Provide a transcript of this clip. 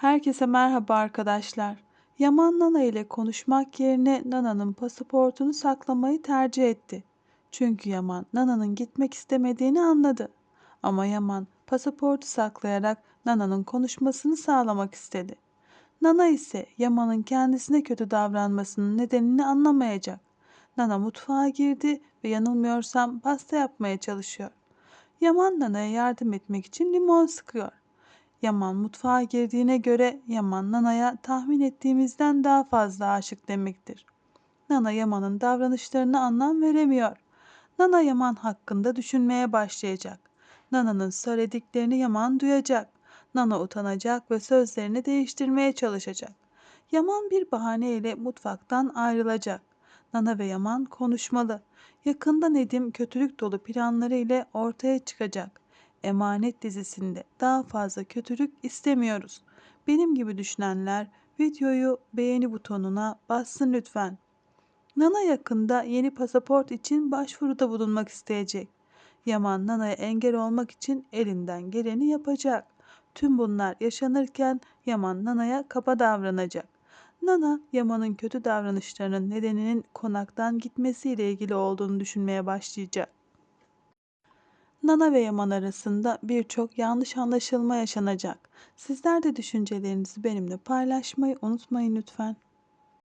Herkese merhaba arkadaşlar. Yaman Nana ile konuşmak yerine Nana'nın pasaportunu saklamayı tercih etti. Çünkü Yaman Nana'nın gitmek istemediğini anladı. Ama Yaman pasaportu saklayarak Nana'nın konuşmasını sağlamak istedi. Nana ise Yaman'ın kendisine kötü davranmasının nedenini anlamayacak. Nana mutfağa girdi ve yanılmıyorsam pasta yapmaya çalışıyor. Yaman Nana'ya yardım etmek için limon sıkıyor. Yaman mutfağa girdiğine göre Yaman Nana'ya tahmin ettiğimizden daha fazla aşık demektir. Nana Yaman'ın davranışlarına anlam veremiyor. Nana Yaman hakkında düşünmeye başlayacak. Nana'nın söylediklerini Yaman duyacak. Nana utanacak ve sözlerini değiştirmeye çalışacak. Yaman bir bahaneyle mutfaktan ayrılacak. Nana ve Yaman konuşmalı. Yakında Nedim kötülük dolu planları ile ortaya çıkacak. Emanet dizisinde daha fazla kötülük istemiyoruz. Benim gibi düşünenler videoyu beğeni butonuna bassın lütfen. Nana yakında yeni pasaport için başvuruda bulunmak isteyecek. Yaman Nana'ya engel olmak için elinden geleni yapacak. Tüm bunlar yaşanırken Yaman Nana'ya kaba davranacak. Nana, Yaman'ın kötü davranışlarının nedeninin konaktan gitmesiyle ilgili olduğunu düşünmeye başlayacak. Nana ve Yaman arasında birçok yanlış anlaşılma yaşanacak. Sizler de düşüncelerinizi benimle paylaşmayı unutmayın lütfen.